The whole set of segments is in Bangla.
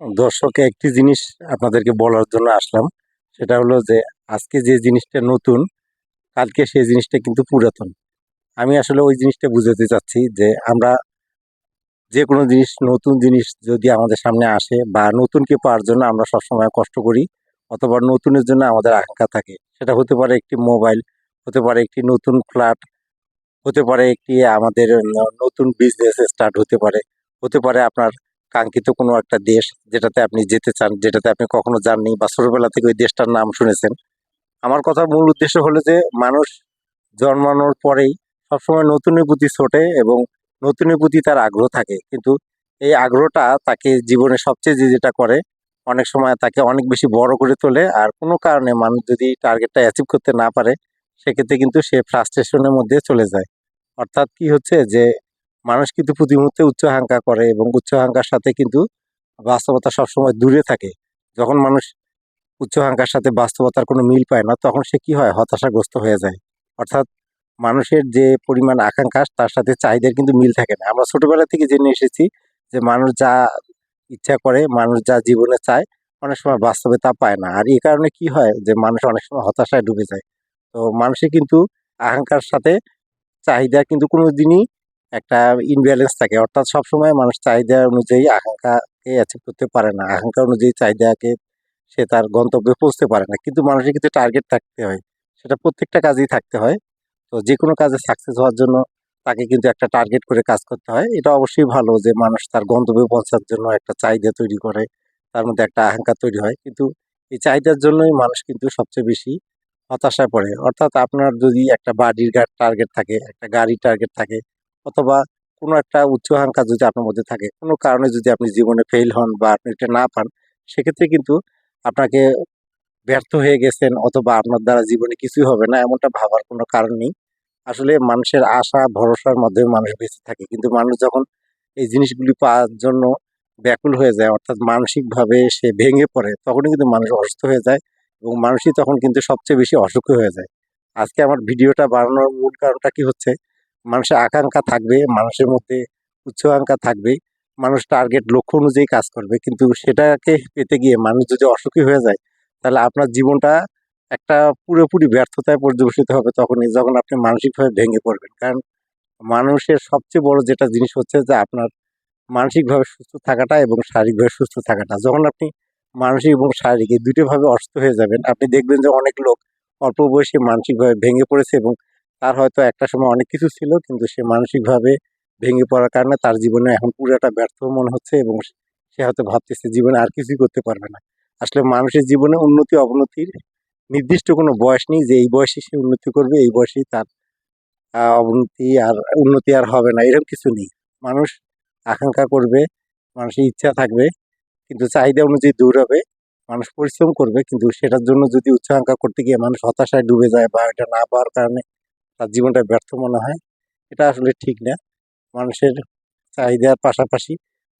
দর্শকে একটি জিনিস আপনাদেরকে বলার জন্য আসলাম। সেটা হলো যে, আজকে যে জিনিসটা নতুন, কালকে সেই জিনিসটা কিন্তু পুরাতন। আমি আসলে ওই জিনিসটা বুঝাতে চাচ্ছি যে, আমরা যে কোনো জিনিস, নতুন জিনিস যদি আমাদের সামনে আসে বা নতুনকে পাওয়ার জন্য আমরা সবসময় কষ্ট করি অথবা নতুনের জন্য আমাদের আকাঙ্ক্ষা থাকে, সেটা হতে পারে একটি মোবাইল, হতে পারে একটি নতুন ফ্ল্যাট, হতে পারে একটি আমাদের নতুন বিজনেস স্টার্ট হতে পারে হতে পারে আপনার কাঙ্ক্ষিত কোনো একটা দেশ যেটাতে আপনি যেতে চান, যেটাতে আপনি কখনো যাননি বা ছোটবেলা থেকে ওই দেশটার নাম শুনেছেন। আমার কথার মূল উদ্দেশ্য হলো যে, মানুষ জন্মানোর পরেই সবসময় নতুনের প্রতি ছোটে এবং নতুনের প্রতি তার আগ্রহ থাকে। কিন্তু এই আগ্রহটা তাকে জীবনে সবচেয়ে যে যেটা করে, অনেক সময় তাকে অনেক বেশি বড় করে তোলে। আর কোনো কারণে মানুষ যদি টার্গেটটা অ্যাচিভ করতে না পারে, সেক্ষেত্রে কিন্তু সে ফ্রাস্ট্রেশনের মধ্যে চলে যায়। অর্থাৎ কি হচ্ছে যে মানুষ কিন্তু প্রতি মুহূর্তে উচ্চাকাঙ্ক্ষা করে এবং উচ্চাকাঙ্ক্ষার সাথে কিন্তু বাস্তবতা সবসময় দূরে থাকে। যখন মানুষ উচ্চাকাঙ্ক্ষার সাথে বাস্তবতার কোনো মিল পায় না, তখন সে কি হয়? হতাশাগ্রস্ত হয়ে যায়। অর্থাৎ মানুষের যে পরিমাণ আকাঙ্ক্ষা, তার সাথে চাহিদার কিন্তু মিল থাকে না। আমরা ছোটবেলা থেকে জেনে এসেছি যে মানুষ যা ইচ্ছা করে, মানুষ যা জীবনে চায়, অনেক সময় বাস্তবে তা পায় না। আর এই কারণে কি হয় যে মানুষ অনেক সময় হতাশায় ডুবে যায়। তো মানুষের কিন্তু আকাঙ্ক্ষার সাথে চাহিদা কিন্তু কোনো দিনই একটা ইনব্যালেন্স থাকে। অর্থাৎ সবসময় মানুষ চাহিদা অনুযায়ী আকাঙ্ক্ষাকে অ্যাচিভ করতে পারে না। আকাঙ্ক্ষা অনুযায়ী চাহিদাকে সে তার গন্তব্যে পৌঁছতে পারে না। কিন্তু মানুষের কিন্তু টার্গেট থাকতে হয়। সেটা প্রত্যেকটা কাজেই থাকতে হয়। তো যে কোনো কাজে সাকসেস হওয়ার জন্য তাকে কিন্তু একটা টার্গেট করে কাজ করতে হয়। এটা অবশ্যই ভালো যে মানুষ তার গন্তব্যে পৌঁছার জন্য একটা চাহিদা তৈরি করে। তার মধ্যে একটা আকাঙ্ক্ষা তৈরি হয়। কিন্তু এই চাহিদার জন্যই মানুষ কিন্তু সবচেয়ে বেশি হতাশায় পড়ে। অর্থাৎ আপনার যদি একটা বাড়ির টার্গেট থাকে, একটা গাড়ির টার্গেট থাকে অথবা কোনো একটা উচ্চাকাঙ্ক্ষা যদি আপনার মধ্যে থাকে, কোনো কারণে যদি আপনি জীবনে ফেল হন বা আপনি এটা না পান, সেক্ষেত্রে কিন্তু আপনাকে ব্যর্থ হয়ে গেছেন অথবা আপনার দ্বারা জীবনে কিছুই হবে না, এমনটা ভাবার কোনো কারণ নেই। আসলে মানুষের আশা, ভরসার মাধ্যমে মানুষ বেঁচে থাকে। কিন্তু মানুষ যখন এই জিনিসগুলি পাওয়ার জন্য ব্যাকুল হয়ে যায়, অর্থাৎ মানসিকভাবে সে ভেঙে পড়ে, তখনই কিন্তু মানুষ অসুস্থ হয়ে যায় এবং মানুষই তখন কিন্তু সবচেয়ে বেশি অসুখী হয়ে যায়। আজকে আমার ভিডিওটা বানানোর মূল কারণটা কি হচ্ছে মানুষের আকাঙ্ক্ষা থাকবে, মানুষের মধ্যে উচ্চাকাঙ্ক্ষা থাকবে, মানুষ টার্গেট লক্ষ্য অনুযায়ী কাজ করবে। কিন্তু সেটাকে পেতে গিয়ে মানুষ যদি অসুখী হয়ে যায়, তাহলে আপনার জীবনটা একটা পুরোপুরি ব্যর্থতায় পর্যবেসিত হবে তখনই, যখন আপনি মানসিকভাবে ভেঙে পড়বেন। কারণ মানুষের সবচেয়ে বড় যেটা জিনিস হচ্ছে যে আপনার মানসিকভাবে সুস্থ থাকাটা এবং শারীরিকভাবে সুস্থ থাকাটা। যখন আপনি মানসিক এবং শারীরিক এই দুটোভাবে অসুস্থ হয়ে যাবেন, আপনি দেখবেন যে অনেক লোক অল্প বয়সে মানসিকভাবে ভেঙে পড়েছে এবং তার হয়তো একটা সময় অনেক কিছু ছিল, কিন্তু সে মানসিকভাবে ভেঙে পড়ার কারণে তার জীবনে এখন পুরোটা ব্যর্থ মনে হচ্ছে এবং সে হয়তো ভাবতেছে জীবনে আর কিছুই করতে পারবে না। আসলে মানুষের জীবনে উন্নতি, অবনতির নির্দিষ্ট কোনো বয়স নেই যে এই বয়সে সে উন্নতি করবে, এই বয়সেই তার অবনতি আর উন্নতি আর হবে না, এরকম কিছু নেই। মানুষ আকাঙ্ক্ষা করবে, মানুষের ইচ্ছা থাকবে, কিন্তু চাহিদা অনুযায়ী দৌড়াবে, মানুষ পরিশ্রম করবে, কিন্তু সেটার জন্য যদি উচ্চাকাঙ্ক্ষা করতে গিয়ে মানুষ হতাশায় ডুবে যায় বা এটা না পাওয়ার কারণে তার জীবনটা ব্যর্থ মনে হয়। এটা আসলে ঠিক না। মানুষের চাহিদার পাশাপাশি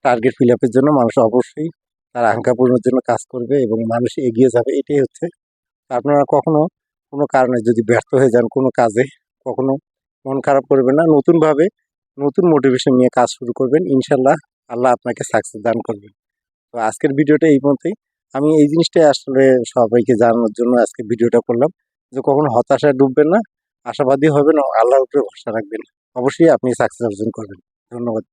টার্গেট ফিল আপের জন্য মানুষ অবশ্যই তার আঙ্কা পূরণের জন্য কাজ করবে এবং মানুষ এগিয়ে যাবে। এটাই হচ্ছে। আপনারা কখনো কোনো কারণে যদি ব্যর্থ হয়ে যান কোনো কাজে, কখনো মন খারাপ করবেন না। নতুনভাবে নতুন মোটিভেশন নিয়ে কাজ শুরু করবেন। ইনশাল্লাহ আল্লাহ আপনাকে সাকসেস দান করবেন তো আজকের ভিডিওটা এই পর্যন্তই আমি এই জিনিসটাই আসলে সবাইকে জানানোর জন্য আজকে ভিডিওটা করলাম যে কখনো হতাশায় ডুববেন না। আশাবাদী হবেন ও আল্লাহর উপরে ভরসা রাখবেন। অবশ্যই আপনি সাকসেস অর্জন করবেন। ধন্যবাদ।